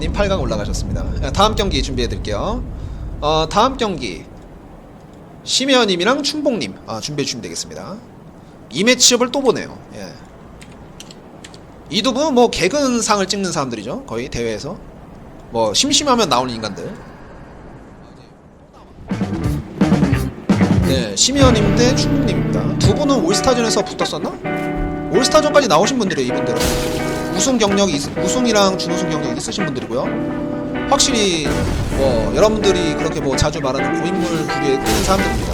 님 8강 올라가셨습니다. 다음 경기 준비해 드릴게요. 어, 다음 경기 심혜연님이랑 춘봉님 아, 준비해 주시면 되겠습니다. 이 매치업을 또 보네요. 예. 이 두 분은 뭐 개근상을 찍는 사람들이죠. 거의 대회에서 뭐 심심하면 나오는 인간들. 네, 심혜연님 대 춘봉님입니다. 두 분은 올스타전에서 붙었었나? 올스타전까지 나오신 분들이에요, 이분들은. 우승 경력이 있- 우승이랑 준우승 경력이 있으신 분들이고요. 확실히 뭐 여러분들이 그렇게 뭐 자주 말하는 고인물 부류에 뜨는 사람들입니다.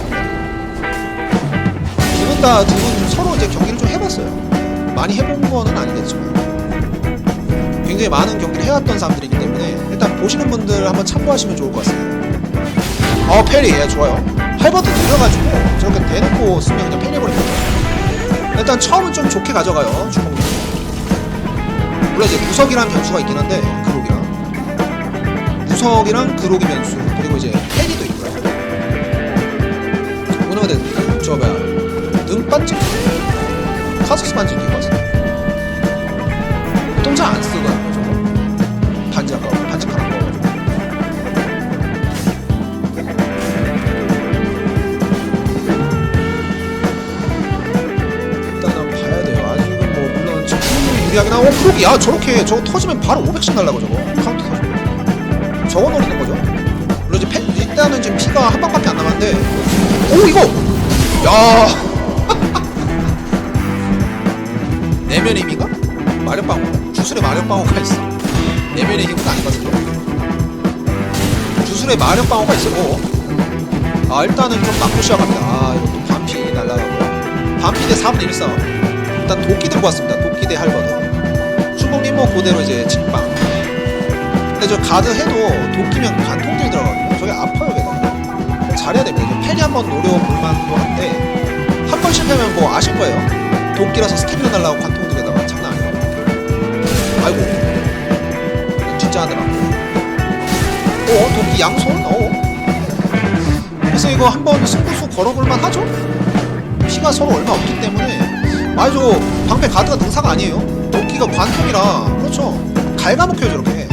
두 분 다 두 분 서로 이제 경기를 좀 해봤어요. 많이 해본 거는 아니겠지만 굉장히 많은 경기를 해왔던 사람들이기 때문에 일단 보시는 분들 한번 참고하시면 좋을 것 같습니다. 어 페리 예 좋아요. 할버드 느려가지고 저렇게 대놓고 쓰면 그냥 패려버립니다. 일단 처음은 좀 좋게 가져가요 주먹. 물론 이제 무석이라는 변수가 있긴 한데 그록이랑 무석이랑 그록이 변수 그리고 이제 패기도 있고요. 오늘 근데 저 뭐야 능 반지 카스스 끼고 왔어. 유리하긴 하고 프로기 야 저렇게 저거 터지면 바로 500씩 날라고 저거. 카운트 터지면. 저거 노리는 거죠. 물론 이제 펜, 일단은 지금 피가 한 방밖에 안 남았는데. 오 이거! 야. 내면의 힘인가? 마력방어. 주술의 마력방어가 있어. 내면의 힘은 아니거든요. 주술의 마력방어가 있어 아 일단은 좀 맞고 시작합니다. 아 이것도 반피 날라가고요 반피 대 4분 1 싸움 일단 도끼 들고 왔습니다. 도끼 대 할버드 춘봉님 뭐 그대로 이제 직방. 근데 저 가드 해도 도끼면 관통들 들어가거든요. 저게 아파요 게다가. 잘해야 됩니다. 패리 한번 노려볼 만도 한데 한 번 실패하면 뭐 아실 거예요. 도끼라서 스태미나 날라고 관통들에다가 장난 아니거든요. 아이고. 진짜 하더라. 어 도끼 양손? 어. 그래서 이거 한번 승부수 걸어볼만 하죠? 피가 서로 얼마 없기 때문에. 아니 저 방패 가드가 능사가 아니에요 도끼가 관통이라. 그렇죠. 갉아먹혀요 저렇게.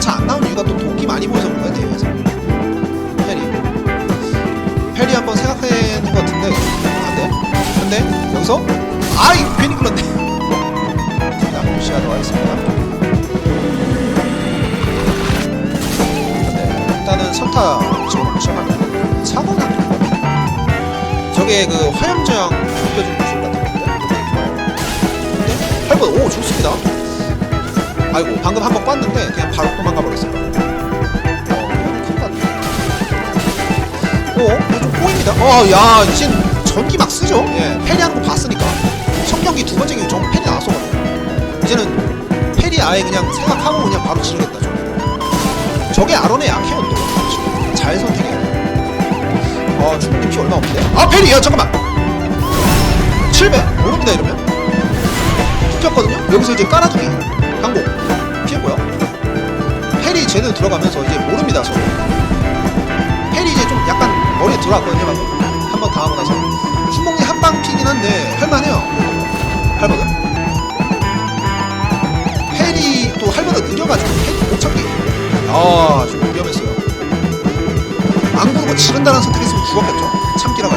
잘안 나오는 이유가 또 도끼 많이 보여서 그런 거야 대회에서 페리. 페리 한번 생각해는 것 같은데 안돼? 근데 여기서? 아이 괜히 불렀네. 자 무시하도록 하겠습니다. 근데 일단은 선타 지금 안 좋고 저게 그 화염저항 느 할거 오 좋습니다. 아이고 방금 한번 봤는데 그냥 바로 도망가 버렸어요. 어 어? 이거 좀 꼬입니다. 어야 이제 전기 막 쓰죠? 예 페리 하는 거 봤으니까. 성경기 두 번째 경기 전 페리 나왔었거든요. 이제는 페리 아예 그냥 생각하고 그냥 바로 지르겠다 저게 저게 아론의 약해요 또. 잘 선택해요. 아 중국님 피 얼마 없는데? 아 페리 야 잠깐만. 700 모릅니다 이러면 붙였거든요? 여기서 이제 깔아주기. 항복 피했고요 페리 제대로 들어가면서 이제 모릅니다 서로 페리 이제 좀 약간 머리에 들어왔거든요 방금. 한번 당하고 나서. 춘봉이 한방 피긴 한데 할만해요. 할버드 페리 또 할버드 느려가지고 페리 못 참기 아좀 위험했어요. 안 구르고 지른다는 선택했으면 죽었겠죠? 참기라 가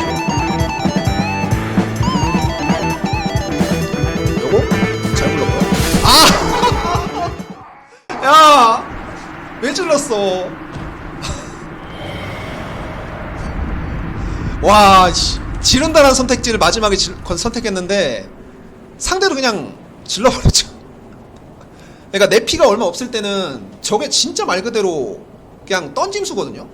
왜 질렀어? 와, 씨, 지른다는 선택지를 마지막에 질- 건- 선택했는데 상대로 그냥 질러버렸죠. 그러니까 내 피가 얼마 없을 때는 저게 진짜 말 그대로 그냥 던짐수거든요.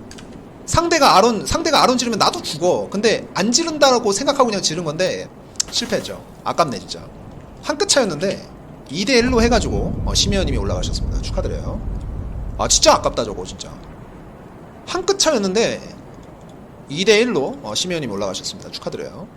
상대가 아론 상대가 아론 지르면 나도 죽어. 근데 안 지른다라고 생각하고 그냥 지른 건데 실패했죠. 아깝네 진짜. 한 끗 차였는데 2대 1로 해가지고 어, 심혜연님이 올라가셨습니다. 축하드려요. 아 진짜 아깝다 저거 진짜. 한 끗 차였는데 2대 1로 어, 심혜연님이 올라가셨습니다. 축하드려요.